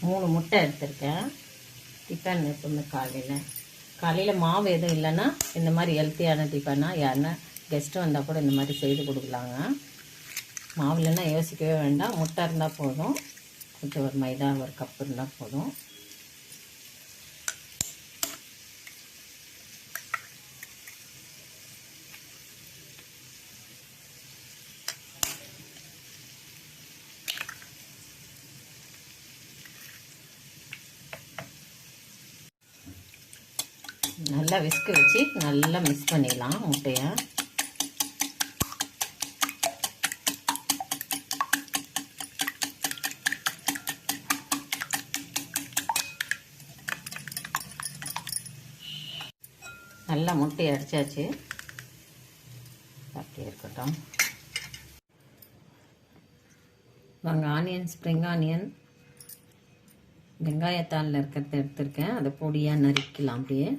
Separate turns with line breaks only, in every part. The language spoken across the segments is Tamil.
மூணு முட்டை எடுத்திருக்கேன். டிஃபன் எப்பவுமே காலையில். காலையில் மாவு எதுவும் இல்லைன்னா இந்த மாதிரி ஹெல்த்தியான டிஃபனாக யாருன்னா கெஸ்ட்டு வந்தால் கூட இந்த மாதிரி செய்து கொடுக்கலாங்க. மாவு இல்லைன்னா யோசிக்கவே வேண்டாம். முட்டை இருந்தால் போதும். கொஞ்சம் ஒரு மைதா ஒரு கப் இருந்தால் போதும். நல்லா விஸ்கு வச்சு நல்லா மிக்ஸ் பண்ணிடலாம் முட்டையை. நல்லா முட்டையை அடித்தாச்சு அப்படியே இருக்கட்டும். வாங்க ஆனியன் ஸ்ப்ரிங் ஆனியன் வெங்காயத்தாளில் இருக்கிறத எடுத்திருக்கேன். அதை பொடியாக நறுக்கலாம் அப்படியே.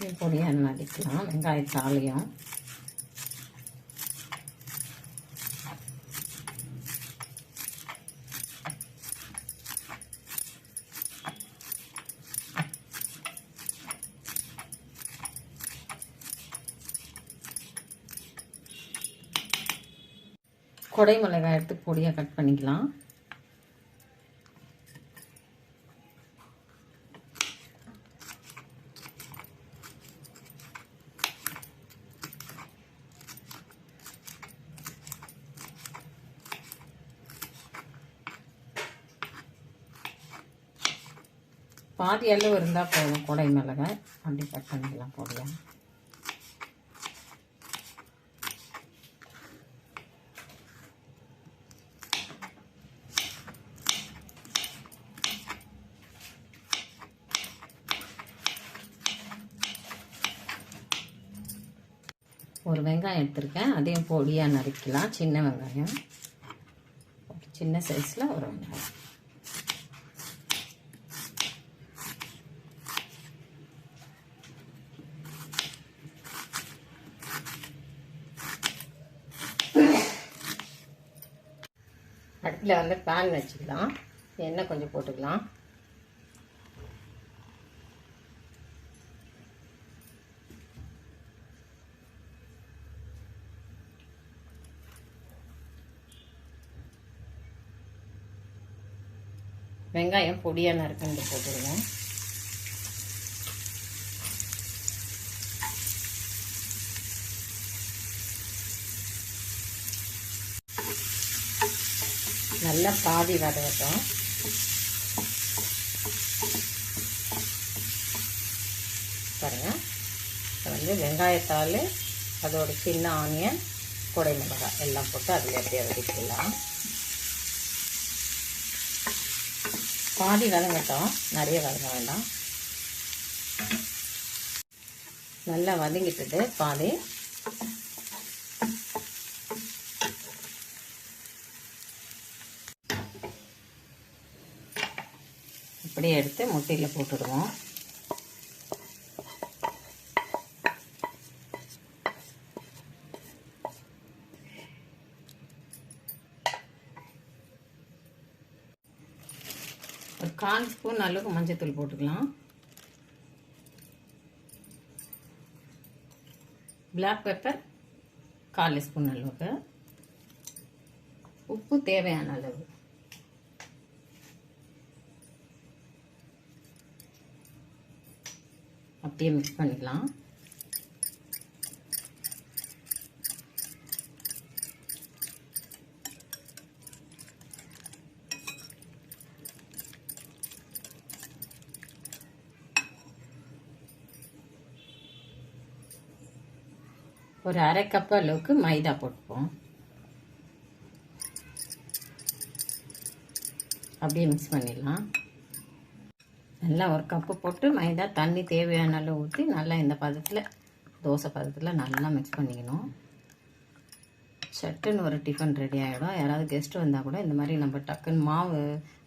இது பொடியாக அடிக்கலாம் வெங்காயத்தாலையும் கொடை மிளகாய் எடுத்து பொடியாக கட் பண்ணிக்கலாம். பாதி அளவு இருந்தால் போதும் கொடை மிளகாய் அப்படி கட் பண்ணிக்கலாம் பொடியாக ஒரு வெங்காயம் எடுத்திருக்கேன். அதையும் பொடியாக நறுக்கலாம். சின்ன வெங்காயம். சின்ன சைஸில் ஒரு வெங்காயம். அடுப்பில் வந்து பேன் வச்சுக்கலாம். எண்ணெய் கொஞ்சம் போட்டுக்கலாம். வெங்காயம் பொடியாக நறுக்கண்டு போட்டுடுங்க. நல்லா பாதி வதகட்டும். பாருங்க. இப்போ வந்து வெங்காயத்தாள் அதோட சின்ன ஆனியன் குடை மிளகாய் எல்லாம் போட்டு அதில் அப்படியே வதக்கிடலாம். பாதி வதங்கட்டும். நிறைய வதங்க வேண்டாம். நல்லா வதங்கிட்டது பாதி. அப்படியே எடுத்து முட்டையில் போட்டுடுவோம். ஒரு கால் ஸ்பூன் அளவுக்கு மஞ்சத்தூள் போட்டுக்கலாம். பிளாக் பெப்பர் கால் ஸ்பூன் அளவுக்கு. உப்பு தேவையான அளவு. அப்படியே மிக்ஸ் பண்ணிக்கலாம். ஒரு அரை கப் அளவுக்கு மைதா போட்டுப்போம். அப்படியே மிக்ஸ் பண்ணிடலாம். நல்லா ஒரு கப்பு போட்டு மைதா தண்ணி தேவையான அளவு ஊற்றி நல்லா இந்த பதத்தில் தோசை பதத்தில் நல்லா மிக்ஸ் பண்ணிக்கணும். சட்டுன்னு ஒரு டிஃபன் ரெடி ஆகிடும் யாராவது கெஸ்ட்டு வந்தால் கூட இந்த மாதிரி நம்ம டக்குன்னு மாவு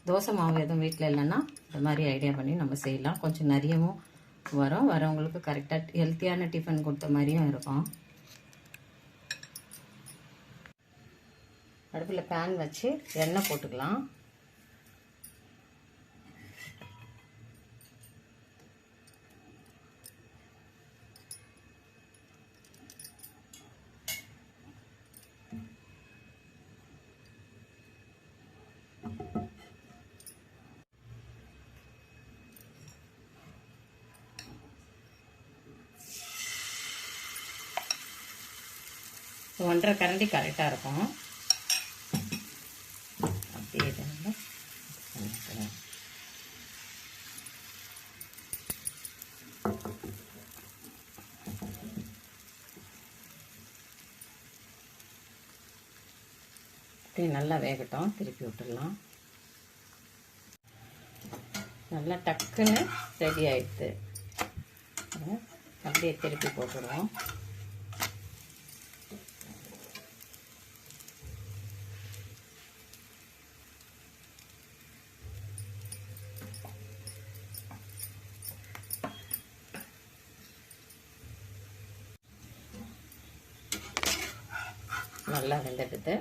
தோசை மாவு எதுவும் வீட்டில் இல்லைன்னா இந்த மாதிரி ஐடியா பண்ணி நம்ம செய்யலாம். கொஞ்சம் நிறையவும் வரும். வரவங்களுக்கு கரெக்டாக ஹெல்த்தியான டிஃபன் கொடுத்த மாதிரியும் இருக்கும். அடுப்பில் பேன் வச்சு எண்ணெய் போட்டுக்கலாம். ஒன்றரை கரண்டி கரெக்டாக இருக்கும் அப்படியே இதை வந்து பண்ணிக்கிறேன். அப்படியே நல்லா வேகட்டும். திருப்பி விட்டுடலாம். நல்லா டக்குன்னு ரெடி ஆயிடுது. அப்படியே திருப்பி போட்டுடுவோம் நல்லா வெந்துடுது.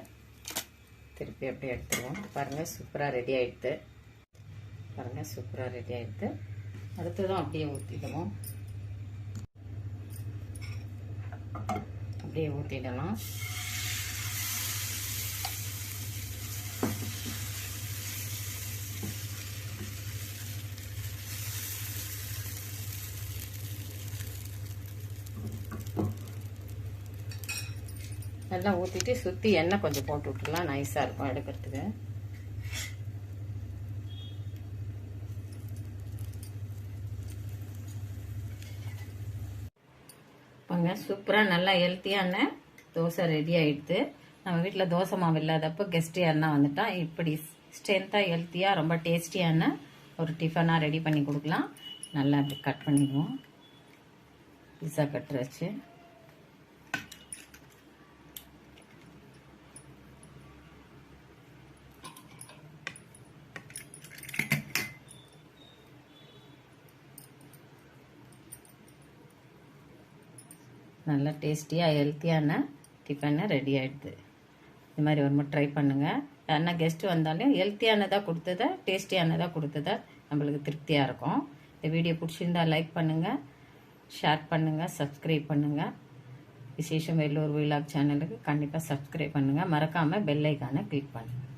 திருப்பி அப்படியே எடுத்துருவோம். பாருங்கள் சூப்பராக ரெடி ஆகிடுது பாருங்கள் சூப்பராக ரெடி ஆகிடுது அடுத்ததும் அப்படியே ஊற்றிடுவோம் அப்படியே ஊற்றிடலாம் நல்லா ஊற்றிட்டு சுற்றி எண்ணெய் கொஞ்சம் போட்டு விட்டுலாம் நைஸாக இருக்கும் எடுக்கிறதுக்கு. பாங்க சூப்பராக நல்லா ஹெல்த்தியான தோசை ரெடி ஆகிடுது நம்ம வீட்டில் தோசை மாவு இல்லாதப்போ கெஸ்ட்டு யாருன்னா வந்துட்டா இப்படி ஸ்ட்ரென்த்தாக ஹெல்த்தியாக ரொம்ப டேஸ்டியான ஒரு டிஃபனாக ரெடி பண்ணி கொடுக்கலாம். நல்லா அப்படி கட் பண்ணிடுவோம். பிஸா கட் நல்லா டேஸ்டியாக ஹெல்த்தியான டிஃபனை ரெடி ஆகிடுது இது மாதிரி ஒரு முறை ட்ரை பண்ணுங்கள் யாருன்னா கெஸ்ட்டு வந்தாலும் ஹெல்த்தியானதாக கொடுத்ததா டேஸ்டியானதாக கொடுத்ததா நம்மளுக்கு திருப்தியாக இருக்கும். இந்த வீடியோ பிடிச்சிருந்தா லைக் பண்ணுங்கள் ஷேர் பண்ணுங்கள் சப்ஸ்கிரைப் பண்ணுங்கள் விசேஷம் வெள்ளூர் விழாக் சேனலுக்கு கண்டிப்பாக சப்ஸ்கிரைப் பண்ணுங்கள் மறக்காமல் பெல் ஐக்கானை கிளிக் பண்ணுங்கள்